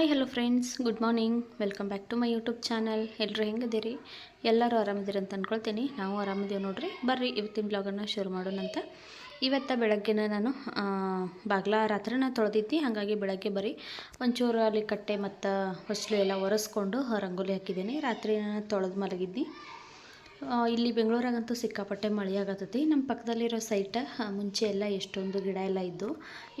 Hi hello friends good morning welcome back to my YouTube channel ಎಲ್ಲರೂ ಹೆಂಗಿದ್ದೀರಿ? ಎಲ್ಲರೂ ಆರಾಮಿದ್ದೀರಿ ಅಂತ ಅಂದ್ಕೊಳ್ತೀನಿ ನಾವು ಆರಾಮಿದ್ದೀವಿ ನೋಡ್ರಿ. ಬರ್ರಿ ಇವತ್ತಿನ ಬ್ಲಾಗನ್ನು ಶುರು ಮಾಡೋಣಂತ ಇವತ್ತು ಬೆಳಗ್ಗೆನ ನಾನು ಬಾಗ್ಲ ರಾತ್ರಿನ ತೊಳೆದಿದ್ದಿ. ಹಾಗಾಗಿ ಬೆಳಗ್ಗೆ ಬರೀ ಒಂಚೂರು ಅಲ್ಲಿ ಕಟ್ಟೆ ಮತ್ತು ಹೊಸಲು ಎಲ್ಲ ಒರೆಸ್ಕೊಂಡು ರಂಗೋಲಿ ಹಾಕಿದ್ದೀನಿ. ರಾತ್ರಿ ನಾನು ತೊಳೆದು ಮಲಗಿದ್ನಿ ಆ, ಇಲ್ಲಿ ಬೆಂಗಳೂರಾಗಂತೂ ಸಿಕ್ಕಾಪಟ್ಟೆ ಮಳೆ ಆಗತ್ತೈತಿ ನಮ್ಮ ಪಕ್ಕದಲ್ಲಿರೋ ಸೈಟ ಮುಂಚೆ ಎಲ್ಲ ಎಷ್ಟೊಂದು ಗಿಡ ಎಲ್ಲ ಇದ್ದು,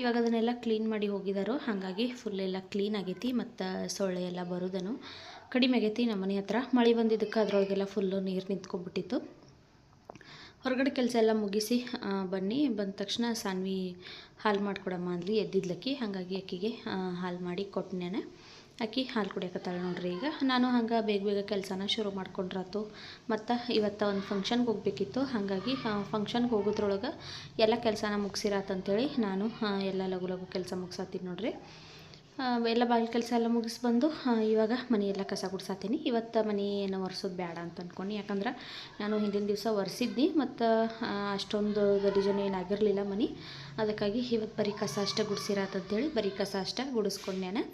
ಇವಾಗ ಅದನ್ನೆಲ್ಲ ಕ್ಲೀನ್ ಮಾಡಿ ಹೋಗಿದಾರೋ. ಹಾಗಾಗಿ ಫುಲ್ ಎಲ್ಲ ಕ್ಲೀನ್ ಆಗೈತಿ ಮತ್ತು ಸೊಳ್ಳೆ ಎಲ್ಲ ಬರೋದನು. ಕಡಿಮೆ ಆಗೈತಿ ನಮ್ಮ ಮನೆ ಹತ್ರ. ಮಳೆ ಬಂದಿದ್ದಕ್ಕೆ ಅದರೊಳಗೆಲ್ಲ ಫುಲ್ಲು ನೀರು ನಿಂತ್ಕೊಂಡ್ಬಿಟ್ಟಿತ್ತು. ಹೊರಗಡೆ ಕೆಲಸ ಎಲ್ಲ ಮುಗಿಸಿ ಬನ್ನಿ. ಬಂದ ತಕ್ಷಣ ಸಾನ್ವಿ ಹಾಲು ಮಾಡಿಕೊಡಮ್ಮ ಅಂದ್ಲಿ ಎದ್ದಿದ್ಲಕ್ಕಿ. ಹಾಗಾಗಿ ಅಕ್ಕಿಗೆ ಹಾಲು ಮಾಡಿ ಕೊಟ್ಟನೇನೆ ಅಕ್ಕಿ ಹಾಲು ಕುಡಿಯಕತ್ತಾಳೆ ನೋಡ್ರಿ ಈಗ. ನಾನು ಹಂಗೆ ಬೇಗ ಬೇಗ ಕೆಲಸನ ಶುರು ಮಾಡ್ಕೊಂಡ್ರಾತು. ಮತ್ತು ಇವತ್ತು ಒಂದು ಫಂಕ್ಷನ್ಗೆ ಹೋಗಬೇಕಿತ್ತು. ಹಾಗಾಗಿ ಫಂಕ್ಷನ್ಗೆ ಹೋಗೋದ್ರೊಳಗೆ ಎಲ್ಲ ಕೆಲಸನ ಮುಗಿಸಿರಾತಂತೇಳಿ ನಾನು ಎಲ್ಲ ಲಘು ಲಘು ಕೆಲಸ ಮುಗಿಸತ್ತೀನಿ ನೋಡ್ರಿ. ಎಲ್ಲ ಬಾಗಿಲು ಕೆಲಸ ಎಲ್ಲ ಮುಗಿಸ್ಬಂದು ಇವಾಗ ಮನೆಯೆಲ್ಲ ಕಸ ಗುಡ್ಸಾತೀನಿ. ಇವತ್ತು ಮನೆ ಏನು ಒರೆಸೋದು ಬೇಡ ಅಂತ ಅಂದ್ಕೊಂಡು ಯಾಕಂದ್ರೆ ನಾನು ಹಿಂದಿನ ದಿವಸ ಒರೆಸಿದ್ನಿ, ಮತ್ತು ಅಷ್ಟೊಂದು ಗಲೀಜನ ಏನಾಗಿರಲಿಲ್ಲ ಮನೆ. ಅದಕ್ಕಾಗಿ ಇವತ್ತು ಬರೀ ಕಸ ಅಷ್ಟೇ ಗುಡಿಸಿರತ್ತಂಥೇಳಿ ಬರೀ ಕಸ ಅಷ್ಟೇ ಗುಡಿಸ್ಕೊಂಡೇನೆ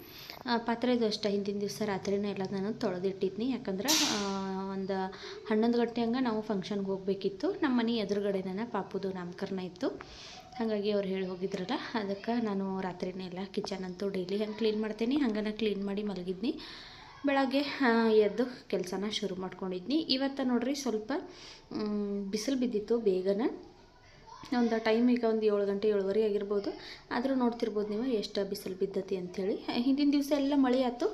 ಪಾತ್ರೆದು ಅಷ್ಟೇ ಹಿಂದಿನ ದಿವಸ ರಾತ್ರಿನೇ ಎಲ್ಲ ನಾನು ತೊಳೆದಿಟ್ಟಿದ್ನಿ. ಯಾಕಂದ್ರೆ ಒಂದು ಹನ್ನೊಂದು ಗಂಟೆ ಹಂಗೆ ನಾವು ಫಂಕ್ಷನ್ಗೆ ಹೋಗಬೇಕಿತ್ತು. ನಮ್ಮ ಮನೆ ಎದುರುಗಡೆನೇ ಪಾಪುದು ನಾಮಕರಣ ಇತ್ತು. ಹಾಗಾಗಿ ಅವ್ರು ಹೇಳಿ ಹೋಗಿದ್ರಲ್ಲ, ಅದಕ್ಕೆ ನಾನು ರಾತ್ರಿನೇ ಎಲ್ಲ ಕಿಚನ್ ಅಂತೂ ಡೈಲಿ ಹಂಗೆ ಕ್ಲೀನ್ ಮಾಡ್ತೀನಿ. ಹಂಗನ ಕ್ಲೀನ್ ಮಾಡಿ ಮಲಗಿದ್ನಿ. ಬೆಳಗ್ಗೆ ಎದ್ದು ಕೆಲಸನ ಶುರು ಮಾಡ್ಕೊಂಡಿದ್ನಿ. ಇವತ್ತು ನೋಡಿರಿ ಸ್ವಲ್ಪ ಬಿಸಿಲು ಬಿದ್ದಿತ್ತು ಬೇಗನೆ. ಒಂದು ಟೈಮ್ ಈಗ ಒಂದು ಏಳು ಗಂಟೆ ಏಳುವರೆ ಆಗಿರ್ಬೋದು. ಆದರೂ ನೋಡ್ತಿರ್ಬೋದು ನೀವು ಎಷ್ಟು ಬಿಸಿಲು ಬಿದ್ದತಿ ಅಂಥೇಳಿ ಹಿಂದಿನ ದಿವಸ ಎಲ್ಲ ಮಳೆ ಆಯ್ತು.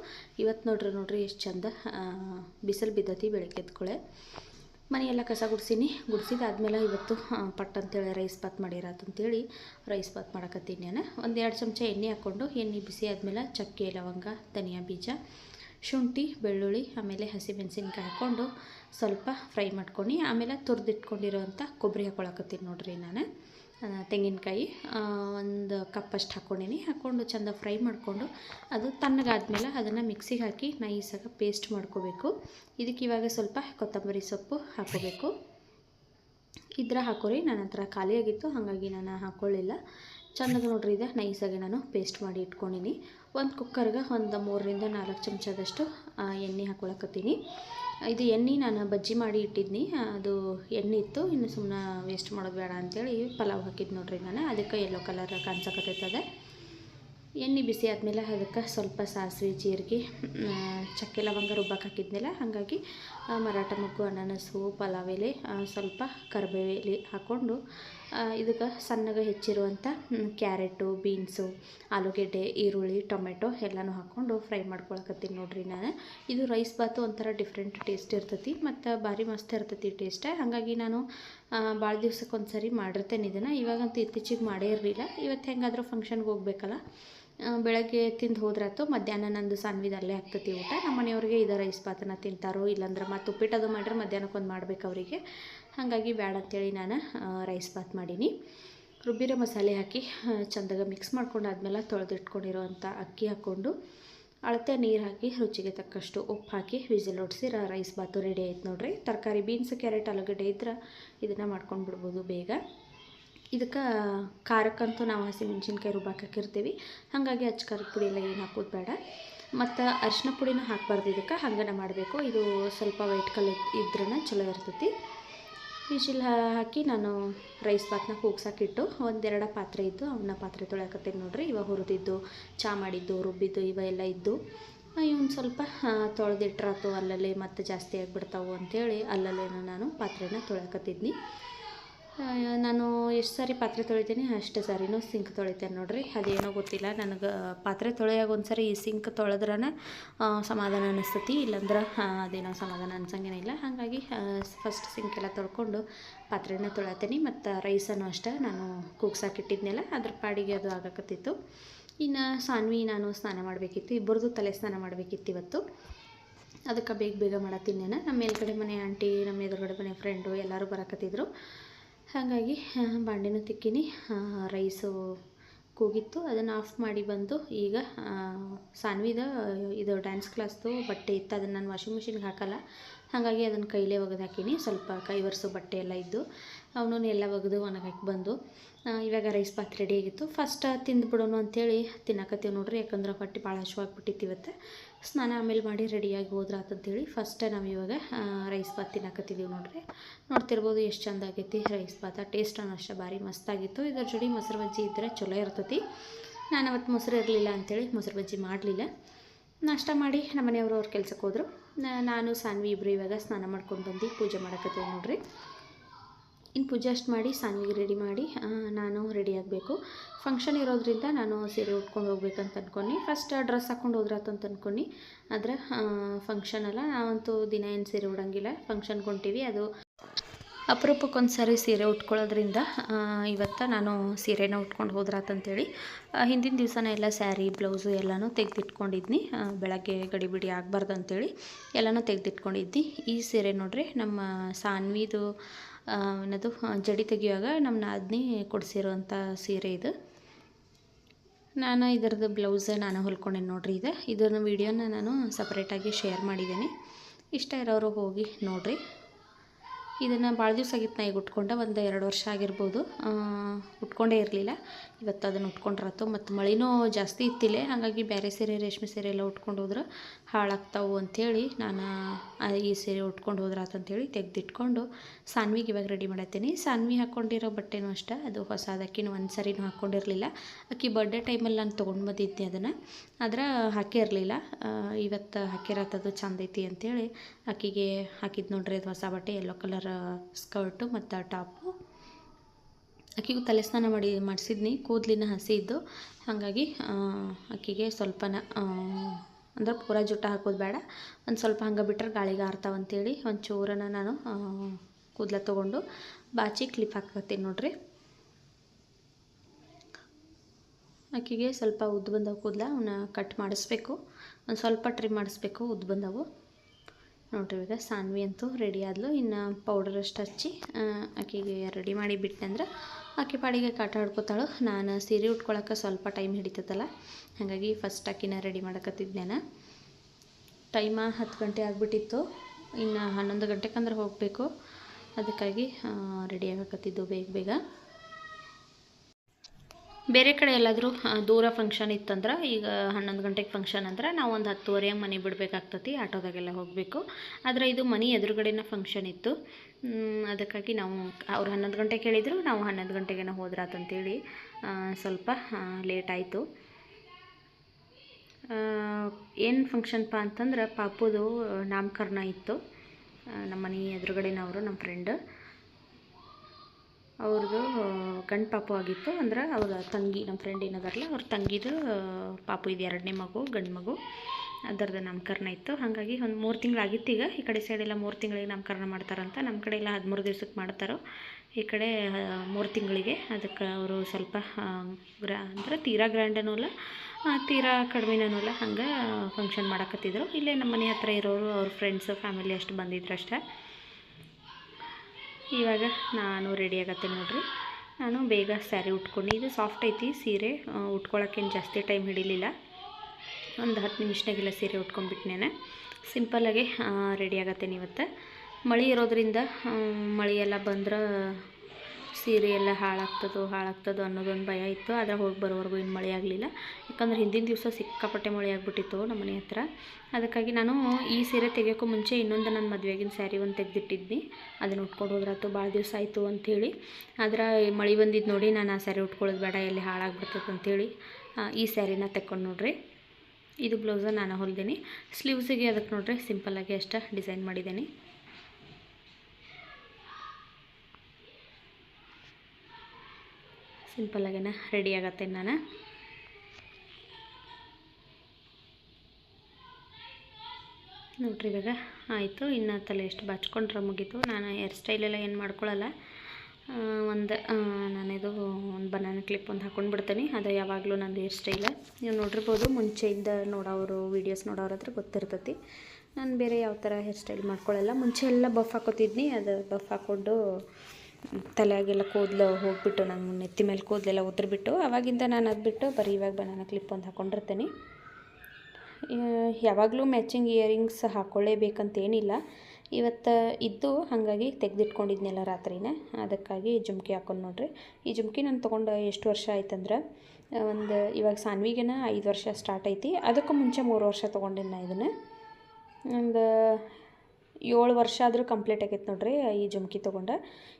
ಇವತ್ತು ನೋಡ್ರಿ, ನೋಡಿರಿ ಎಷ್ಟು ಚಂದ ಬಿಸಿಲು ಬಿದ್ದತಿ ಬೆಳಗ್ಗೆ ಎದ್ಕೊಳೆ ಮನೆಯೆಲ್ಲ ಕಸ ಗುಡ್ಸೀನಿ. ಗುಡ್ಸಿದಾದ್ಮೇಲೆ ಇವತ್ತು ಪಟ್ ಅಂತೇಳಿ ರೈಸ್ ಬಾತ್ ಮಾಡಿರತ್ತಂತೇಳಿ ರೈಸ್ ಬಾತ್ ಮಾಡಕತ್ತೀನಿ ನಾನು. ಒಂದು ಎರಡು ಚಮಚ ಎಣ್ಣೆ ಹಾಕ್ಕೊಂಡು, ಎಣ್ಣೆ ಬಿಸಿ ಆದಮೇಲೆ ಚಕ್ಕೆ, ಲವಂಗ, ಧನಿಯಾ ಬೀಜ, ಶುಂಠಿ, ಬೆಳ್ಳುಳ್ಳಿ, ಆಮೇಲೆ ಹಸಿಮೆಣಸಿನ್ಕಾಯಿ ಹಾಕ್ಕೊಂಡು ಸ್ವಲ್ಪ ಫ್ರೈ ಮಾಡ್ಕೊಂಡು ಆಮೇಲೆ ತುರಿದಿಟ್ಕೊಂಡಿರೋವಂಥ ಕೊಬ್ಬರಿ ಹಾಕ್ಕೊಳಕತ್ತೀನಿ ನೋಡಿರಿ ನಾನು. ತೆಂಗಿನಕಾಯಿ ಒಂದು ಕಪ್ಪಷ್ಟು ಹಾಕ್ಕೊಂಡೀನಿ ಹಾಕ್ಕೊಂಡು ಚೆಂದ ಫ್ರೈ ಮಾಡಿಕೊಂಡು ಅದು ತಣ್ಣಗಾದ್ಮೇಲೆ ಅದನ್ನು ಮಿಕ್ಸಿಗೆ ಹಾಕಿ ನೈಸಾಗಿ ಪೇಸ್ಟ್ ಮಾಡ್ಕೋಬೇಕು. ಇದಕ್ಕೆ ಇವಾಗ ಸ್ವಲ್ಪ ಕೊತ್ತಂಬರಿ ಸೊಪ್ಪು ಹಾಕೋಬೇಕು. ಇದ್ರ ಹಾಕೋರಿ ನನ್ನ ಹತ್ರ ಖಾಲಿಯಾಗಿತ್ತು, ಹಾಗಾಗಿ ನಾನು ಹಾಕ್ಕೊಳ್ಳಿಲ್ಲ ಚೆನ್ನಾಗಿ ನೋಡ್ರಿ, ಇದೆ ನೈಸಾಗಿ ನಾನು ಪೇಸ್ಟ್ ಮಾಡಿ ಇಟ್ಕೊಂಡಿನಿ. ಒಂದು ಕುಕ್ಕರ್ಗೆ ಒಂದು ಮೂರರಿಂದ ನಾಲ್ಕು ಚಮಚದಷ್ಟು ಎಣ್ಣೆ ಹಾಕೊಳಕತ್ತೀನಿ. ಇದು ಎಣ್ಣೆ ನಾನು ಬಜ್ಜಿ ಮಾಡಿ ಇಟ್ಟಿದ್ನಿ. ಅದು ಎಣ್ಣೆ ಇತ್ತು, ಇನ್ನು ಸುಮ್ಮನೆ ವೇಸ್ಟ್ ಮಾಡೋದು ಬೇಡ ಅಂತೇಳಿ ಪಲಾವ್ ಹಾಕಿದ್ದು ನೋಡ್ರಿ ನಾನು. ಅದಕ್ಕೆ ಯೆಲ್ಲೋ ಕಲರ್ ಕಾಣಿಸಕತ್ತೈತದೆ. ಎಣ್ಣೆ ಬಿಸಿ ಆದಮೇಲೆ ಅದಕ್ಕೆ ಸ್ವಲ್ಪ ಸಾಸಿವೆ, ಜೀರಿಗೆ ಚಕ್ಕೆ ಲವಂಗ ರುಬ್ಬಕ್ಕೆ ಹಾಕಿದ್ಮೇಲೆ ಹಾಗಾಗಿ ಮರಾಠ ಮಗ್ಗು, ಅನಾನಸು, ಪಲಾವ್ ಎಲೆ ಸ್ವಲ್ಪ ಕರಿಬೇವು ಹಾಕ್ಕೊಂಡು ಇದಕ್ಕೆ ಸಣ್ಣಗೆ ಹೆಚ್ಚಿರುವಂಥ ಕ್ಯಾರೆಟು, ಬೀನ್ಸು, ಆಲೂಗೆಡ್ಡೆ, ಈರುಳ್ಳಿ, ಟೊಮೆಟೊ ಎಲ್ಲನೂ ಹಾಕ್ಕೊಂಡು ಫ್ರೈ ಮಾಡ್ಕೊಳಕತ್ತೀನಿ ನೋಡ್ರಿ ನಾನು. ಇದು ರೈಸ್ ಬಾತು ಒಂಥರ ಡಿಫ್ರೆಂಟ್ ಟೇಸ್ಟ್ ಇರ್ತೈತಿ ಮತ್ತು ಭಾರಿ ಮಸ್ತ್ ಇರ್ತೈತಿ ಟೇಸ್ಟ್. ಹಾಗಾಗಿ ನಾನು ಭಾಳ ದಿವ್ಸಕ್ಕೆ ಒಂದು ಸರಿ ಮಾಡಿರ್ತೇನೆ ಇದನ್ನು. ಇವಾಗಂತೂ ಇತ್ತೀಚಿಗೆ ಮಾಡೇ ಇರಲಿಲ್ಲ ಇವತ್ತು ಹೆಂಗಾದರೂ ಫಂಕ್ಷನ್ಗೆ ಹೋಗ್ಬೇಕಲ್ಲ? ಬೆಳಗ್ಗೆ ತಿಂದು ಹೋದ್ರಾತು ಮಧ್ಯಾಹ್ನ ನಂದು ಸಾನ್ವಿದ ಆಗ್ತತಿ ಊಟ. ನಮ್ಮ ಮನೆಯವ್ರಿಗೆ ಇದು ರೈಸ್ ಪಾತ್ರನ ತಿಂತಾರೋ ಇಲ್ಲಾಂದ್ರೆ ಮತ್ತೆ ಉಪ್ಪಿಟ್ಟು ಮಾಡ್ರೆ ಮಧ್ಯಾಹ್ನಕ್ಕೆ ಒಂದು ಮಾಡ್ಬೇಕು ಅವರಿಗೆ. ಹಾಗಾಗಿ ಬೇಡ ಅಂತೇಳಿ ನಾನು ರೈಸ್ ಪಾತ್ ಮಾಡೀನಿ. ರುಬ್ಬಿರೋ ಮಸಾಲೆ ಹಾಕಿ ಆ, ಮಿಕ್ಸ್ ಮಿಕ್ಸ್ ಮಾಡ್ಕೊಂಡಾದ್ಮೇಲೆ ತೊಳೆದಿಟ್ಕೊಂಡಿರೋವಂಥ ಅಕ್ಕಿ ಹಾಕ್ಕೊಂಡು ಅಳತೆ ನೀರು ಹಾಕಿ ರುಚಿಗೆ ತಕ್ಕಷ್ಟು ಉಪ್ಪು ಹಾಕಿ ವಿಜಿಲ್ ಹೊಡ್ಸಿ ರ- ರೈಸ್ ಬಾತು ರೆಡಿ ಆಯ್ತು ನೋಡ್ರಿ. ತರಕಾರಿ ಬೀನ್ಸ್ ಕ್ಯಾರೆಟ್ ಆಲೂಗಡ್ಡೆ ಇದ್ರೆ ಇದನ್ನು ಮಾಡ್ಕೊಂಡು ಬಿಡ್ಬೋದು ಬೇಗ. ಇದಕ್ಕೆ ಖಾರಕ್ಕಂತೂ ನಾವು ಹಸಿಮೆಣ್ಸಿನ್ಕಾಯಿ ರುಬ್ಬಾಕ್ ಹಾಕಿರ್ತೀವಿ. ಹಾಗಾಗಿ ಅಚ್ಚ ಖಾರದ ಪುಡಿ ಎಲ್ಲ ಏನು ಹಾಕೋದು ಬೇಡ. ಮತ್ತು ಅರಿಶಿನ ಪುಡಿನೂ ಹಾಕಬಾರ್ದು ಇದಕ್ಕೆ, ಹಂಗನ ಮಾಡಬೇಕು. ಇದು ಸ್ವಲ್ಪ ವೈಟ್ ಕಲರ್ ಇದ್ರೇ ಚಲೋ ಇರ್ತೈತಿ. ವಿಶಿಲ್ ಹಾಕಿ ನಾನು ರೈಸ್ ಬಾತ್ನ ಕೂಗ್ಸಾಕಿಟ್ಟು ಒಂದೆರಡು ಪಾತ್ರೆ ಇದ್ದು ಅವನ್ನ ಪಾತ್ರೆ ತೊಳೆಯಕತ್ತೀನಿ ನೋಡ್ರಿ. ಇವಾಗ ಹುರಿದಿದ್ದು, ಚಾ ಮಾಡಿದ್ದು, ರುಬ್ಬಿದ್ದು, ಇವ ಎಲ್ಲ ಇದ್ದು ಇವನು ಸ್ವಲ್ಪ ತೊಳೆದಿಟ್ರಾತು ಅಲ್ಲಲ್ಲಿ ಮತ್ತೆ ಜಾಸ್ತಿ ಆಗಿಬಿಡ್ತಾವು ಅಂಥೇಳಿ ಅಲ್ಲಲ್ಲೇನು ನಾನು ಪಾತ್ರೆನ ತೊಳ್ಯಾಕತ್ತಿದ್ನಿ. ನಾನು ಎಷ್ಟು ಸಾರಿ ಪಾತ್ರೆ ತೊಳಿತೀನಿ, ಅಷ್ಟು ಸಾರಿನೂ ಸಿಂಕ್ ತೊಳಿತೇನೆ ನೋಡಿರಿ. ಅದೇನೋ ಗೊತ್ತಿಲ್ಲ, ನನಗೆ ಪಾತ್ರೆ ತೊಳೆಯಾಗ ಒಂದು ಸಾರಿ ಈ ಸಿಂಕ್ ತೊಳೆದ್ರನ ಸಮಾಧಾನ ಅನಿಸ್ತತಿ. ಇಲ್ಲಾಂದ್ರೆ ಅದೇನೋ ಸಮಾಧಾನ ಅನ್ಸಂಗೇನಿಲ್ಲ ಹಾಗಾಗಿ ಫಸ್ಟ್ ಸಿಂಕ್ ಎಲ್ಲ ತೊಳ್ಕೊಂಡು ಪಾತ್ರೆನ ತೊಳತೀನಿ. ಮತ್ತು ರೈಸನ್ನು ಅಷ್ಟೇ, ನಾನು ಕೂಗ್ಸಾಕಿಟ್ಟಿದ್ನೆಲ್ಲ ಅದ್ರ ಪಾಡಿಗೆ ಅದು ಆಗಕತ್ತಿತ್ತು. ಇನ್ನು ಸಾನ್ವಿ ನಾನು ಸ್ನಾನ ಮಾಡಬೇಕಿತ್ತು, ಇಬ್ಬರದು ತಲೆ ಸ್ನಾನ ಮಾಡಬೇಕಿತ್ತು ಇವತ್ತು. ಅದಕ್ಕೆ ಬೇಗ ಬೇಗ ಮಾಡತ್ತೀನಿ ನಮ್ಮ ಮೇಲ್ಗಡೆ ಮನೆ ಆಂಟಿ ನಮ್ಮ ಎದುರುಗಡೆ ಮನೆ ಫ್ರೆಂಡು ಎಲ್ಲರೂ ಬರಕತ್ತಿದ್ರು. ಹಾಗಾಗಿ ಬಾಂಡೆನ ತಿಕ್ಕಿನಿ. ರೈಸು ಕೂಗಿತ್ತು. ಅದನ್ನು ಆಫ್ ಮಾಡಿ ಬಂದು ಈಗ ಸಾನ್ವಿದ, ಇದು ಡ್ಯಾನ್ಸ್ ಕ್ಲಾಸ್ದು ಬಟ್ಟೆ ಇತ್ತು. ಅದನ್ನು ನಾನು ವಾಷಿಂಗ್ ಮಿಷಿನ್ಗೆ ಹಾಕಲ್ಲ. ಹಾಗಾಗಿ ಅದನ್ನು ಕೈಲೇ ಒಗೆದು ಹಾಕೀನಿ ಸ್ವಲ್ಪ ಕೈ ಒರೆಸೋ ಬಟ್ಟೆ ಎಲ್ಲ ಇದ್ದು. ಅವನು ಎಲ್ಲ ಒಗೆದು ಒಣಗಾಕಿ ಬಂದು ಇವಾಗ ರೈಸ್ ಬಾತ್ ರೆಡಿ ಆಗಿತ್ತು. ಫಸ್ಟ್ ತಿಂದು ಬಿಡೋಣ ಅಂತೇಳಿ ತಿನ್ನಕತ್ತೀವಿ ನೋಡ್ರಿ, ಯಾಕಂದ್ರೆ ಹೊಟ್ಟೆ ಭಾಳ ಇವತ್ತು. ಸ್ನಾನ ಆಮೇಲೆ ಮಾಡಿ ರೆಡಿಯಾಗಿ ಹೋದ್ರ ಅಂತೇಳಿ ಫಸ್ಟ್ ನಾವು ಇವಾಗ ರೈಸ್ ಬಾತ್ ತಿನ್ನಕತ್ತಿದ್ದೀವಿ ನೋಡ್ರಿ. ನೋಡ್ತಿರ್ಬೋದು ಎಷ್ಟು ಚಂದ ಆಗೈತಿ ರೈಸ್ ಬಾತ ಟೇಸ್ಟ್ ಅಷ್ಟೇ ಭಾರಿ ಮಸ್ತಾಗಿತ್ತು ಇದ್ರ ಜೋಡಿ ಮೊಸರು ಬಜ್ಜಿ ಇದ್ದರೆ ಚಲೋ ಇರ್ತೈತಿ. ನಾನು ಅವತ್ತು ಮೊಸರು ಇರಲಿಲ್ಲ ಅಂಥೇಳಿ ಮೊಸರು ಬಜ್ಜಿ ಮಾಡಲಿಲ್ಲ. ನಾಷ್ಟ ಮಾಡಿ ನಮ್ಮ ಮನೆಯವರು ಅವ್ರ ಕೆಲಸಕ್ಕೆ ಹೋದರು. ನಾನು, ಸಾನ್ವಿ ಇಬ್ಬರು ಇವಾಗ ಸ್ನಾನ ಮಾಡ್ಕೊಂಡು ಬಂದು ಪೂಜೆ ಮಾಡಕತ್ತೀವಿ ನೋಡ್ರಿ. ಇನ್ನು ಪೂಜೆ ಅಷ್ಟು ಮಾಡಿ, ಸಾನ್ವಿಗೆ ರೆಡಿ ಮಾಡಿ ನಾನು ರೆಡಿ ಆಗಬೇಕು. ಫಂಕ್ಷನ್ ಇರೋದ್ರಿಂದ ನಾನು ಸೀರೆ ಉಟ್ಕೊಂಡು ಹೋಗ್ಬೇಕಂತ ಅನ್ಕೊಂಡು. ಫಸ್ಟ್ ಡ್ರೆಸ್ ಹಾಕ್ಕೊಂಡು ಅಂತ ಅನ್ಕೊಂಡು. ಆದರೆ ಫಂಕ್ಷನ್ ಅಲ್ಲ. ನಾವಂತೂ ದಿನ ಏನು ಸೀರೆ ಉಡೋಂಗಿಲ್ಲ. ಫಂಕ್ಷನ್ಗೆ ಹೊಂಟೀವಿ ಅದು ಅಪರೂಪಕ್ಕೊಂದು ಸಾರಿ ಸೀರೆ ಉಟ್ಕೊಳ್ಳೋದ್ರಿಂದ ಇವತ್ತು ನಾನು ಸೀರೆನ ಉಟ್ಕೊಂಡು ಹೋದ್ರಾತಂತೇಳಿ ಹಿಂದಿನ ದಿವಸನೇ ಎಲ್ಲ ಸ್ಯಾರಿ, ಬ್ಲೌಸು ಎಲ್ಲನೂ ತೆಗೆದಿಟ್ಕೊಂಡಿದ್ನಿ. ಬೆಳಗ್ಗೆ ಗಡಿಬಿಡಿ ಆಗಬಾರ್ದು ಅಂತೇಳಿ ಎಲ್ಲನೂ ತೆಗೆದಿಟ್ಕೊಂಡಿದ್ನಿ ಈ ಸೀರೆ ನೋಡ್ರಿ, ನಮ್ಮ ಸಾನ್ವಿದು ಏನದು? ಜಡಿ ತೆಗಿಯುವಾಗ ನಮ್ಮ ನಾದಿನಿ ಕೊಡಿಸಿರೋಂಥ ಸೀರೆ ಇದು. ನಾನು ಇದರದ್ದು ಬ್ಲೌಸ್ ನಾನು ಹೊಲ್ಕೊಂಡೇನೆ ನೋಡ್ರಿ ಇದೆ ಇದನ್ನು ವೀಡಿಯೋನ ನಾನು ಸಪ್ರೇಟಾಗಿ ಶೇರ್ ಮಾಡಿದ್ದೀನಿ. ಇಷ್ಟ ಇರೋರು ಹೋಗಿ ನೋಡಿರಿ. ಇದನ್ನು ಭಾಳ ದಿವಸ ಆಗಿತ್ತು ನಾ ಈಗ ಉಟ್ಕೊಂಡೆ, ಒಂದು ಎರಡು ವರ್ಷ ಆಗಿರ್ಬೋದು. ಉಟ್ಕೊಂಡೇ ಇರಲಿಲ್ಲ. ಇವತ್ತು ಅದನ್ನು ಉಟ್ಕೊಂಡಿರತ್ತು ಮತ್ತು ಮಳೆನೂ ಜಾಸ್ತಿ ಇತ್ತಿಲ್ಲ. ಹಾಗಾಗಿ ಬೇರೆ ಸೀರೆ, ರೇಷ್ಮೆ ಸೀರೆ ಎಲ್ಲ ಉಟ್ಕೊಂಡು ಹೋದ್ರೆ. ಹಾಳಾಗ್ತಾವು ಅಂಥೇಳಿ ನಾನು ಈ ಸೀರೆ ಉಟ್ಕೊಂಡು ಹೋದ್ರಾತಂತೇಳಿ ತೆಗೆದಿಟ್ಕೊಂಡು ಸಾನ್ವಿಗೆ ಇವಾಗ ರೆಡಿ ಮಾಡತ್ತೀನಿ. ಸಾನ್ವಿ ಹಾಕ್ಕೊಂಡಿರೋ ಬಟ್ಟೆನೂ ಅಷ್ಟೇ, ಅದು ಹೊಸದಕ್ಕಿನೂ ಒಂದು ಸರಿನೂ ಹಾಕ್ಕೊಂಡಿರಲಿಲ್ಲ ಅಕ್ಕಿ ಬರ್ಡೇ ಟೈಮಲ್ಲಿ ನಾನು ತೊಗೊಂಡು ಬಂದಿದ್ದೆ ಅದನ್ನು, ಆದ್ರೆ ಹಾಕಿರಲಿಲ್ಲ ಇವತ್ತು ಹಾಕಿರತ್ತದು ಚಂದ ಐತಿ ಅಂತೇಳಿ ಆಕಿಗೆ ಹಾಕಿದ್ದು ನೋಡ್ರಿ ಅದು ಹೊಸ ಬಟ್ಟೆ ಎಲ್ಲೋ ಕಲರ್ ಸ್ಕರ್ಟು ಮತ್ತು ಟಾಪು ಅಕ್ಕಿಗೂ ತಲೆ ಸ್ನಾನ ಮಾಡಿ ಮಾಡಿಸಿದ್ನಿ, ಕೂದಲಿನ ಹಸಿ ಇದ್ದು, ಹಾಗಾಗಿ ಅಕ್ಕಿಗೆ ಸ್ವಲ್ಪನ ಅಂದ್ರೆ ಪೂರ ಜುಟ್ಟ ಹಾಕೋದು ಬೇಡ. ಒಂದು ಸ್ವಲ್ಪ ಹಂಗೆ ಬಿಟ್ಟರೆ ಗಾಳಿಗೆ ಆರ್ತಾವಂತೇಳಿ ಒಂದು ಚೂರನ್ನ ನಾನು ಕೂದಲ ತೊಗೊಂಡು ಬಾಚಿ ಕ್ಲಿಪ್ ಹಾಕತ್ತೀನಿ ನೋಡ್ರಿ. ಅಕ್ಕಿಗೆ ಸ್ವಲ್ಪ ಉದ್ದು ಬಂದವು ಕೂದಲ ಅವನ್ನ ಕಟ್ ಮಾಡಿಸ್ಬೇಕು. ಒಂದು ಸ್ವಲ್ಪ ಟ್ರಿಮ್ ಮಾಡಿಸ್ಬೇಕು ಉದ್ದು ಬಂದವು. ನೋಡ್ರಿ, ಇವಾಗ ಸಾನ್ವಿ ಅಂತೂ ರೆಡಿ ಆದ್ಲು. ಇನ್ನು ಪೌಡರ್ ಅಷ್ಟು ಹಚ್ಚಿ ಆಕೆಗೆ ರೆಡಿ ಮಾಡಿ ಬಿಟ್ಟೆ ಆಕೆ ಪಾಡಿಗೆ ಕಾಟ ಆಡ್ಕೋತಾಳು ನಾನು ಸೀರೆ ಉಟ್ಕೊಳಕ್ಕೆ ಸ್ವಲ್ಪ ಟೈಮ್ ಹಿಡಿತೈತಲ್ಲ, ಹಾಗಾಗಿ ಫಸ್ಟ್ ಆಕಿನ ರೆಡಿ ಮಾಡಕತ್ತಿದ್ದೆ ನಾನು. ಟೈಮ ಹತ್ತು ಗಂಟೆ ಆಗಿಬಿಟ್ಟಿತ್ತು. ಇನ್ನು ಹನ್ನೊಂದು ಗಂಟೆಗೆ ಅಂದ್ರೆ ಹೋಗಬೇಕು. ಅದಕ್ಕಾಗಿ ರೆಡಿ ಆಗಕತ್ತಿದ್ದು ಬೇಗ ಬೇಗ. ಬೇರೆ ಕಡೆ ಎಲ್ಲಾದರೂ ದೂರ ಫಂಕ್ಷನ್ ಇತ್ತಂದ್ರೆ, ಈಗ ಹನ್ನೊಂದು ಗಂಟೆಗೆ ಫಂಕ್ಷನ್ ಅಂದ್ರೆ ನಾವು ಒಂದು ಹತ್ತುವರೆ ಮನೆ ಬಿಡಬೇಕಾಗ್ತತಿ, ಆಟೋದಾಗೆಲ್ಲ ಹೋಗಬೇಕು. ಆದರೆ ಇದು ಮನೆ ಎದುರುಗಡೆನ ಫಂಕ್ಷನ್ ಇತ್ತು. ಅದಕ್ಕಾಗಿ ನಾವು, ಅವ್ರು ಹನ್ನೊಂದು ಗಂಟೆಗೆ ಹೇಳಿದರು ನಾವು ಹನ್ನೊಂದು ಗಂಟೆಗೇನ ಹೋದ್ರಾತಂತೇಳಿ ಸ್ವಲ್ಪ ಲೇಟ್ ಆಯಿತು. ಏನು ಫಂಕ್ಷನ್ಪ ಅಂತಂದ್ರೆ ಪಾಪುದು, ನಾಮಕರಣ ಇತ್ತು. ನಮ್ಮ ಮನೆ ಎದುರುಗಡೆನವರು ನಮ್ಮ ಫ್ರೆಂಡ್ ಅವ್ರದ್ದು ಗಂಡು ಪಾಪು ಆಗಿತ್ತು. ಅಂದ್ರೆ ಅವ್ರ ತಂಗಿ ನಮ್ಮ ಫ್ರೆಂಡ್ ಏನದಾರಲ್ಲ, ಅವ್ರ ತಂಗಿದು ಪಾಪು ಇದು, ಎರಡನೇ ಮಗು, ಗಂಡು ಮಗು. ಅದರದ್ದು ನಾಮಕರಣ ಇತ್ತು. ಹಾಗಾಗಿ ಒಂದು ಮೂರು ತಿಂಗಳಾಗಿತ್ತು ಈಗ. ಈ ಕಡೆ ಸೈಡೆಲ್ಲ ಮೂರು ತಿಂಗಳಿಗೆ ನಾಮಕರಣ ಮಾಡ್ತಾರಂತ. ನಮ್ಮ ಕಡೆ ಎಲ್ಲ ಹದಿಮೂರು ದಿವ್ಸಕ್ಕೆ ಮಾಡ್ತಾರೋ. ಈ ಕಡೆ ಮೂರು ತಿಂಗಳಿಗೆ. ಅದಕ್ಕೆ ಅವರು ಸ್ವಲ್ಪ ಗ್ರಾ, ಅಂದ್ರೆ ತೀರಾ ಗ್ರ್ಯಾಂಡನೂ ಅಲ್ಲ ತೀರಾ ಕಡಿಮೆನೂ ಅಲ್ಲ ಹಂಗೆ ಫಂಕ್ಷನ್ ಮಾಡಕತ್ತಿದ್ರು. ಇಲ್ಲೇ ನಮ್ಮ ಮನೆ ಹತ್ರ ಇರೋರು, ಅವ್ರ ಫ್ರೆಂಡ್ಸು ಫ್ಯಾಮಿಲಿ ಅಷ್ಟು ಬಂದಿದ್ರು ಅಷ್ಟೇ. ಇವಾಗ ನಾನು ರೆಡಿ ಆಗತ್ತೆ ನೋಡ್ರಿ. ನಾನು ಬೇಗ ಸ್ಯಾರಿ ಉಟ್ಕೊಂಡು, ಇದು ಸಾಫ್ಟ್ ಐತಿ ಸೀರೆ ಉಟ್ಕೊಳ್ಳೋಕ್ಕೇನು ಜಾಸ್ತಿ ಟೈಮ್ ಹಿಡಿಲಿಲ್ಲ. ಒಂದು ಹತ್ತು ನಿಮಿಷನಾಗೆಲ್ಲ ಸೀರೆ ಉಟ್ಕೊಂಡ್ಬಿಟ್ನೇನೆ ಸಿಂಪಲ್ಲಾಗಿ ರೆಡಿ ಆಗತ್ತೇನೆ ಇವತ್ತು ಮಳೆ ಇರೋದ್ರಿಂದ ಮಳೆಯೆಲ್ಲ ಬಂದ್ರೆ ಸೀರೆ ಎಲ್ಲ ಹಾಳಾಗ್ತದೋ ಹಾಳಾಗ್ತದೋ ಅನ್ನೋದೊಂದು ಭಯ ಇತ್ತು. ಆದರೆ ಹೋಗಿ ಬರೋವರೆಗೂ ಏನು ಮಳೆ ಆಗಲಿಲ್ಲ. ಯಾಕಂದ್ರೆ ಹಿಂದಿನ ದಿವಸ ಸಿಕ್ಕಾಪಟ್ಟೆ ಮಳೆ ಆಗಿಬಿಟ್ಟಿತ್ತು ನಮ್ಮ ಮನೆ ಹತ್ರ. ಅದಕ್ಕಾಗಿ ನಾನು ಈ ಸೀರೆ ತೆಗಿಯೋಕ್ಕೂ ಮುಂಚೆ ಇನ್ನೊಂದು ನನ್ನ ಮದುವೆಗಿನ ಸ್ಯಾರಿ ಒಂದು ತೆಗೆದಿಟ್ಟಿದ್ನಿ. ಅದನ್ನು ಉಟ್ಕೊಂಡು ಹೋದ್ರಾತು ಭಾಳ ದಿವಸ ಆಯಿತು ಅಂಥೇಳಿ ಆದ್ರೆ ಮಳೆ ಬಂದಿದ್ದು ನೋಡಿ ನಾನು ಆ ಸ್ಯಾರಿ ಉಟ್ಕೊಳ್ಳೋದು ಬೇಡ, ಎಲ್ಲಿ ಹಾಳಾಗ್ಬಿಡ್ತದೆ ಅಂಥೇಳಿ ಈ ಸ್ಯಾರಿನ ತೆಕ್ಕೊಂಡು ನೋಡ್ರಿ. ಇದು ಬ್ಲೌಸ ನಾನು ಹೊಲ್ದೀನಿ. ಸ್ಲೀವ್ಸಿಗೆ ಅದಕ್ಕೆ ನೋಡ್ರಿ ಸಿಂಪಲ್ಲಾಗಿ ಅಷ್ಟೇ ಡಿಸೈನ್ ಮಾಡಿದ್ದೀನಿ ಸಿಂಪಲ್ಲಾಗೇನ ರೆಡಿ ಆಗತ್ತೆ ನಾನು ನೋಡ್ರಿ ಇವಾಗ ಆಯಿತು, ಇನ್ನು ತಲೆ ಎಷ್ಟು ಬಚ್ಕೊಂಡ್ರೆ ಮುಗೀತು. ನಾನು ಹೇರ್ ಸ್ಟೈಲೆಲ್ಲ ಏನು ಮಾಡ್ಕೊಳ್ಳಲ್ಲ ಒಂದು ನಾನಿದು ಒಂದು ಬನಾನ ಕ್ಲಿಪ್ ಒಂದು ಹಾಕೊಂಡು ಬಿಡ್ತೀನಿ. ಅದು ಯಾವಾಗಲೂ ನಂದು ಹೇರ್ ಸ್ಟೈಲ ನೀವು ನೋಡಿರ್ಬೋದು ಮುಂಚೆಯಿಂದ ನೋಡೋರು ವೀಡಿಯೋಸ್ ನೋಡೋರ ಹತ್ರ ಗೊತ್ತಿರ್ತೈತಿ. ನಾನು ಬೇರೆ ಯಾವ ಥರ ಹೇರ್ ಸ್ಟೈಲ್ ಮಾಡ್ಕೊಳ್ಳಲ್ಲ ಮುಂಚೆ ಎಲ್ಲ ಬಫ್ ಹಾಕೋತಿದ್ನಿ. ಅದು ಬಫ್ ಹಾಕ್ಕೊಂಡು ತಲೆಯಾಗೆಲ್ಲ ಕೂದಲು ಹೋಗ್ಬಿಟ್ಟು ನಂಗೆ ನೆತ್ತಿ ಮೇಲೆ ಕೂದಲೆಲ್ಲ ಉದ್ರಿಬಿಟ್ಟು, ಅವಾಗಿಂದ ನಾನು ಅದು ಬಿಟ್ಟು ಬರೀ ಇವಾಗ ಬನಾನ ಕ್ಲಿಪ್ ಒಂದು ಹಾಕ್ಕೊಂಡಿರ್ತೀನಿ ಯಾವಾಗಲೂ ಮ್ಯಾಚಿಂಗ್ ಇಯರಿಂಗ್ಸ್ ಹಾಕ್ಕೊಳ್ಳೇಬೇಕಂತೇನಿಲ್ಲ ಇವತ್ತು ಇದ್ದು ಹಾಗಾಗಿ ತೆಗೆದಿಟ್ಕೊಂಡಿದ್ನೆಲ್ಲ ರಾತ್ರಿನೇ. ಅದಕ್ಕಾಗಿ ಜುಮ್ಕಿ ಹಾಕೊಂಡು ನೋಡ್ರಿ. ಈ ಜುಮ್ಕಿ ನಾನು ತೊಗೊಂಡು ಎಷ್ಟು ವರ್ಷ ಆಯ್ತಂದ್ರೆ, ಒಂದು ಇವಾಗ ಸಾನ್ವಿಗೆನ ಐದು ವರ್ಷ ಸ್ಟಾರ್ಟ್ ಐತಿ. ಅದಕ್ಕೂ ಮುಂಚೆ ಮೂರು ವರ್ಷ ತೊಗೊಂಡಿನಿ ನಾನು ಇದನ್ನು. ಒಂದು ಏಳು ವರ್ಷ ಆದರೂ ಕಂಪ್ಲೀಟ್ ಆಗೈತೆ ನೋಡ್ರಿ ಈ ಜುಮ್ಕಿ ತೊಗೊಂಡೆ.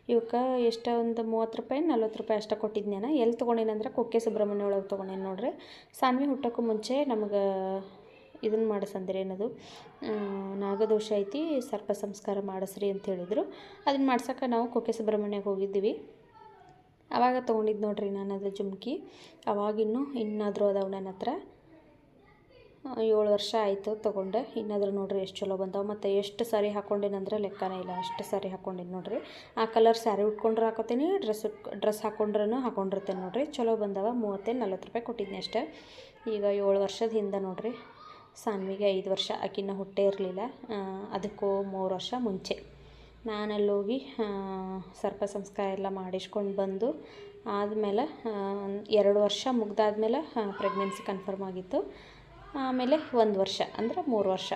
ಇವಕ್ಕೆ ಎಷ್ಟು ಒಂದು ಮೂವತ್ತು ರೂಪಾಯಿ, ನಲ್ವತ್ತು ರೂಪಾಯಿ ಅಷ್ಟೇ ಕೊಟ್ಟಿದ್ನೇನ ಎಲ್ಲಿ ತೊಗೊಂಡೇನಂದ್ರೆ ಕುಕ್ಕೆ ಸುಬ್ರಹ್ಮಣ್ಯ ಒಳಗೆ ತೊಗೊಂಡೇನು ನೋಡ್ರಿ. ಸಾನ್ವಿ ಹುಟ್ಟೋಕ್ಕೂ ಮುಂಚೆ ನಮಗೆ ಇದನ್ನು ಮಾಡಿಸಂದ್ರೆ ಏನದು? ನಾಗದೋಷ ಐತಿ, ಸರ್ಪ ಸಂಸ್ಕಾರ ಮಾಡಿಸ್ರಿ ಅಂತ ಹೇಳಿದರು. ಅದನ್ನು ಮಾಡ್ಸೋಕೆ ನಾವು ಕುಕ್ಕೆ ಸುಬ್ರಹ್ಮಣ್ಯಕ್ಕೆ ಹೋಗಿದ್ದೀವಿ. ಆವಾಗ ತೊಗೊಂಡಿದ್ದು ನೋಡ್ರಿ ನಾನು ಅದು ಜುಮ್ಕಿ ಅವಾಗಿನ್ನೂ ಇನ್ನಾದರೂ ಅದಾವೆ ನನ್ನ ಹತ್ರ. ಏಳು ವರ್ಷ ಆಯಿತು ತೊಗೊಂಡೆ. ಇನ್ನಾದರೂ ನೋಡ್ರಿ ಎಷ್ಟು ಚಲೋ ಬಂದಾವ. ಮತ್ತು ಎಷ್ಟು ಸಾರಿ ಹಾಕೊಂಡೆನಂದ್ರೆ ಲೆಕ್ಕನೇ ಇಲ್ಲ. ಅಷ್ಟು ಸಾರಿ ಹಾಕ್ಕೊಂಡಿನಿ ನೋಡ್ರಿ. ಆ ಕಲರ್ ಸ್ಯಾರಿ ಉಟ್ಕೊಂಡ್ರೆ ಹಾಕೋತೀನಿ. ಡ್ರೆಸ್ ಡ್ರೆಸ್ ಹಾಕ್ಕೊಂಡ್ರೂ ಹಾಕೊಂಡಿರ್ತೇನೆ ನೋಡ್ರಿ. ಚಲೋ ಬಂದವ. ಮೂವತ್ತೈದು ನಲ್ವತ್ತು ರೂಪಾಯಿ ಕೊಟ್ಟಿದ್ನಿ ಅಷ್ಟೇ. ಈಗ ಏಳು ವರ್ಷದ ಹಿಂದೆ ನೋಡ್ರಿ. ಸಾನ್ವಿಗೆ ಐದು ವರ್ಷ. ಆಕಿನ ಹುಟ್ಟೇ ಇರಲಿಲ್ಲ. ಅದಕ್ಕೂ ಮೂರು ವರ್ಷ ಮುಂಚೆ. ನಾನಲ್ಲೋಗಿ ಹೋಗಿ ಸರ್ಪ ಸಂಸ್ಕಾರ ಎಲ್ಲ ಮಾಡಿಸ್ಕೊಂಡು ಬಂದು, ಆದಮೇಲೆ ಎರಡು ವರ್ಷ ಮುಗ್ದಾದ್ಮೇಲೆ ಪ್ರೆಗ್ನೆನ್ಸಿ ಕನ್ಫರ್ಮ್ ಆಗಿತ್ತು. ಆಮೇಲೆ ಒಂದು ವರ್ಷ ಅಂದ್ರೆ ಮೂರು ವರ್ಷ.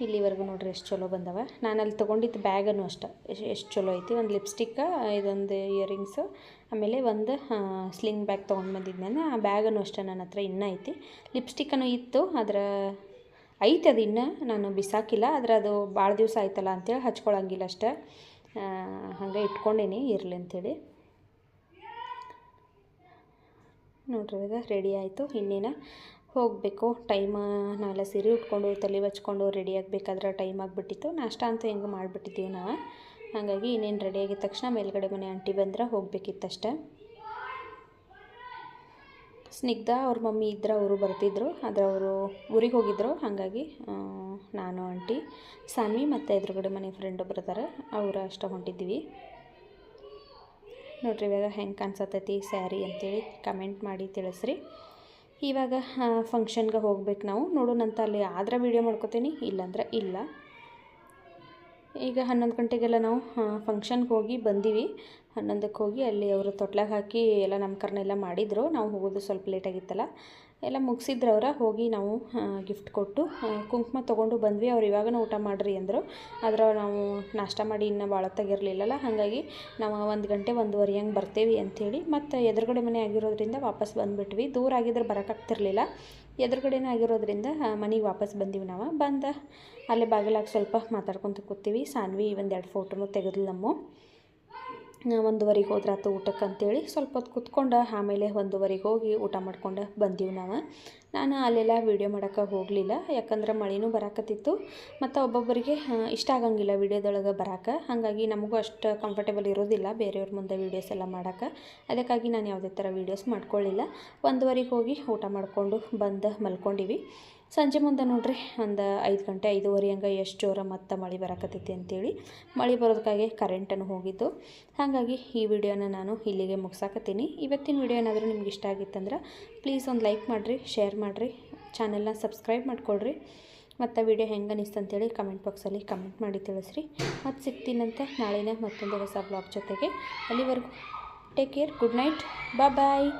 ಇಲ್ಲಿವರೆಗೂ ನೋಡ್ರಿ ಎಷ್ಟು ಚಲೋ ಬಂದವ. ನಾನು ಅಲ್ಲಿ ತೊಗೊಂಡಿದ್ದು ಬ್ಯಾಗನ್ನು ಅಷ್ಟೆ. ಎಷ್ಟು ಚಲೋ ಐತಿ. ಒಂದು ಲಿಪ್ಸ್ಟಿಕ್ಕ ಇದೊಂದು ಇಯರಿಂಗ್ಸು ಆಮೇಲೆ ಒಂದು ಸ್ಲಿಂಗ್ ಬ್ಯಾಗ್ ತೊಗೊಂಡು ಬಂದಿದ್ದೆ ಆ ಬ್ಯಾಗನ್ನು ಅಷ್ಟೇ ನನ್ನ ಹತ್ರ ಇನ್ನೂ ಐತಿ. ಲಿಪ್ಸ್ಟಿಕ್ಕನ್ನು ಇತ್ತು. ಅದರ ಐತೆ ಅದು ಇನ್ನೂ. ನಾನು ಬಿಸಾಕಿಲ್ಲ. ಆದರೆ ಅದು ಭಾಳ ದಿವಸ ಆಯ್ತಲ್ಲ ಅಂತೇಳಿ ಹಚ್ಕೊಳ್ಳಂಗಿಲ್ಲ ಅಷ್ಟೇ. ಹಾಗೆ ಇಟ್ಕೊಂಡೇನಿ. ಇರಲಿ ಅಂಥೇಳಿ ನೋಡ್ರಿ ಈಗ ರೆಡಿ ಆಯಿತು. ಇನ್ನೇನು? ಹೋಗಬೇಕು. ಟೈಮ್ ನಾವೆಲ್ಲ ಸೀರೆ ಉಟ್ಕೊಂಡು, ತಲೆ ಹಚ್ಕೊಂಡು ರೆಡಿ ಆಗಬೇಕಾದ್ರೆ ಟೈಮ್ ಆಗಿಬಿಟ್ಟಿತ್ತು. ನಾಷ್ಟ ಅಂತ ಹೆಂಗೆ ಮಾಡಿಬಿಟ್ಟಿದ್ದೀವಿ ನಾವು. ಹಾಗಾಗಿ ಇನ್ನೇನು ರೆಡಿ ಆಗಿದ ತಕ್ಷಣ ಮೇಲ್ಗಡೆ ಮನೆ ಆಂಟಿ ಬಂದ್ರೆ ಹೋಗಬೇಕಿತ್ತಷ್ಟೆ. ಸ್ನಿಗ್ಧ ಅವ್ರ ಮಮ್ಮಿ ಇದ್ರೆ, ಅವರು ಬರ್ತಿದ್ರು. ಆದರೆ ಅವರು ಊರಿಗೆ ಹೋಗಿದ್ರು. ಹಾಗಾಗಿ ನಾನು ಆಂಟಿ ಸಾನ್ವಿ ಮತ್ತು ಎದುರುಗಡೆ ಮನೆ ಫ್ರೆಂಡ್ ಬರ್ತಾರೆ ಇದ್ದಾರೆ ಅವರು ಅಷ್ಟ ಹೊಂಟಿದ್ದೀವಿ. ನೋಡ್ರಿ ಇವಾಗ ಹೆಂಗೆ ಕಾಣಿಸತೈತಿ ಸ್ಯಾರಿ ಅಂತೇಳಿ ಕಮೆಂಟ್ ಮಾಡಿ ತಿಳಿಸ್ರಿ. ಇವಾಗ ಫಂಕ್ಷನ್ಗೆ ಹೋಗ್ಬೇಕು ನಾವು. ನೋಡೋಣಂತ ಅಲ್ಲಿ ಆದ್ರೆ ವೀಡಿಯೋ ಮಾಡ್ಕೋತೀನಿ, ಇಲ್ಲಾಂದ್ರೆ ಇಲ್ಲ. ಈಗ ಹನ್ನೊಂದು ಗಂಟೆಗೆಲ್ಲ ನಾವು ಫಂಕ್ಷನ್ಗೆ ಹೋಗಿ ಬಂದೀವಿ. ಹನ್ನೊಂದಕ್ಕೆ ಹೋಗಿ ಅಲ್ಲಿ ಅವರು ತೊಟ್ಲಾಗ ಹಾಕಿ ಎಲ್ಲ ನಾಮಕರಣ ಎಲ್ಲ ಮಾಡಿದರು. ನಾವು ಹೋಗೋದು ಸ್ವಲ್ಪ ಲೇಟಾಗಿತ್ತಲ್ಲ ಎಲ್ಲ ಮುಗಿಸಿದ್ರು ಅವರ, ಹೋಗಿ ನಾವು ಗಿಫ್ಟ್ ಕೊಟ್ಟು ಕುಂಕುಮ ತೊಗೊಂಡು ಬಂದ್ವಿ. ಅವ್ರು ಇವಾಗನ ಊಟ ಮಾಡಿರಿ ಅಂದರು. ಆದ್ರೆ ನಾವು ನಾಷ್ಟ ಮಾಡಿ ಇನ್ನೂ ಭಾಳ ತೆಗಿರಲಿಲ್ಲಲ್ಲ, ಹಾಗಾಗಿ ನಾವು ಒಂದು ಗಂಟೆ ಒಂದೂವರೆ ಹಂಗೆ ಬರ್ತೇವೆ ಅಂಥೇಳಿ ಮತ್ತು ಎದುರುಗಡೆ ಮನೆ ಆಗಿರೋದ್ರಿಂದ ವಾಪಸ್ ಬಂದುಬಿಟ್ವಿ. ದೂರ ಆಗಿದ್ರೆ ಬರೋಕ್ಕಾಗ್ತಿರ್ಲಿಲ್ಲ ಎದುರುಗಡೆನೇ ಆಗಿರೋದ್ರಿಂದ ಮನೆಗೆ ವಾಪಸ್ ಬಂದೀವಿ ನಾವು. ಬಂದ ಅಲ್ಲೇ ಬಾಗಿಲಾಗಿ ಸ್ವಲ್ಪ ಮಾತಾಡ್ಕೊತ ಕೂತೀವಿ. ಸಾನ್ವಿ ಒಂದೆರಡು ಫೋಟೋನೂ ತೆಗೆದ್ಲು ನಮ್ಮ. ಒಂದುವರೆಗೆ ಹೋದ್ರಾತು ಊಟಕ್ಕೆ ಅಂತೇಳಿ ಸ್ವಲ್ಪ ಹೊತ್ತು ಕುತ್ಕೊಂಡು, ಆಮೇಲೆ ಒಂದುವರೆಗೆ ಹೋಗಿ ಊಟ ಮಾಡ್ಕೊಂಡು ಬಂದೀವಿ ನಾವು. ನಾನು ಅಲ್ಲೆಲ್ಲ ವೀಡಿಯೋ ಮಾಡೋಕ್ಕೆ ಹೋಗಲಿಲ್ಲ, ಯಾಕಂದ್ರೆ ಮಳೆನೂ ಬರಾಕತ್ತಿತ್ತು. ಮತ್ತು ಒಬ್ಬೊಬ್ಬರಿಗೆ ಇಷ್ಟ ಆಗಂಗಿಲ್ಲ ವೀಡಿಯೋದೊಳಗೆ ಬರಾಕ. ಹಾಗಾಗಿ ನಮಗೂ ಅಷ್ಟು ಕಂಫರ್ಟೇಬಲ್ ಇರೋದಿಲ್ಲ ಬೇರೆಯವ್ರ ಮುಂದೆ ವೀಡಿಯೋಸ್ ಎಲ್ಲ ಮಾಡೋಕ್ಕೆ. ಅದಕ್ಕಾಗಿ ನಾನು ಯಾವುದೇ ಥರ ವೀಡಿಯೋಸ್ ಮಾಡ್ಕೊಳ್ಳಿಲ್ಲ ಒಂದುವರೆಗೆ ಹೋಗಿ ಊಟ ಮಾಡಿಕೊಂಡು ಬಂದು ಮಲ್ಕೊಂಡಿವಿ. ಸಂಜೆ ಮುಂದೆ ನೋಡ್ರಿ ಒಂದು ಐದು ಗಂಟೆ ಐದೂವರೆ ಹಂಗೆ ಎಷ್ಟು ಜೋರ ಮತ್ತೆ ಮಳೆ ಬರಕತ್ತೈತಿ ಅಂತೇಳಿ. ಮಳೆ ಬರೋದಕ್ಕಾಗಿ ಕರೆಂಟನ್ನು ಹೋಗಿದ್ದು. ಹಾಗಾಗಿ ಈ ವಿಡಿಯೋನ ನಾನು ಇಲ್ಲಿಗೆ ಮುಗಿಸಾಕತ್ತೀನಿ. ಇವತ್ತಿನ ವಿಡಿಯೋ ಏನಾದರೂ ನಿಮ್ಗೆ ಇಷ್ಟ ಆಗಿತ್ತಂದ್ರೆ ಪ್ಲೀಸ್ ಒಂದು ಲೈಕ್ ಮಾಡಿರಿ ಶೇರ್ ಮಾಡಿರಿ ಚಾನೆಲ್ನ ಸಬ್ಸ್ಕ್ರೈಬ್ ಮಾಡ್ಕೊಳ್ರಿ. ಮತ್ತು ವಿಡಿಯೋ ಹೆಂಗೆ ಅನಿಸ್ತು ಅಂತೇಳಿ ಕಮೆಂಟ್ ಬಾಕ್ಸಲ್ಲಿ ಕಮೆಂಟ್ ಮಾಡಿ ತಿಳಿಸ್ರಿ. ಮತ್ತು ಸಿಗ್ತೀನಂತೆ ನಾಳೆನೇ ಮತ್ತೊಂದು ಹೊಸ ಬ್ಲಾಗ್ ಜೊತೆಗೆ. ಅಲ್ಲಿವರೆಗೂ take care good night bye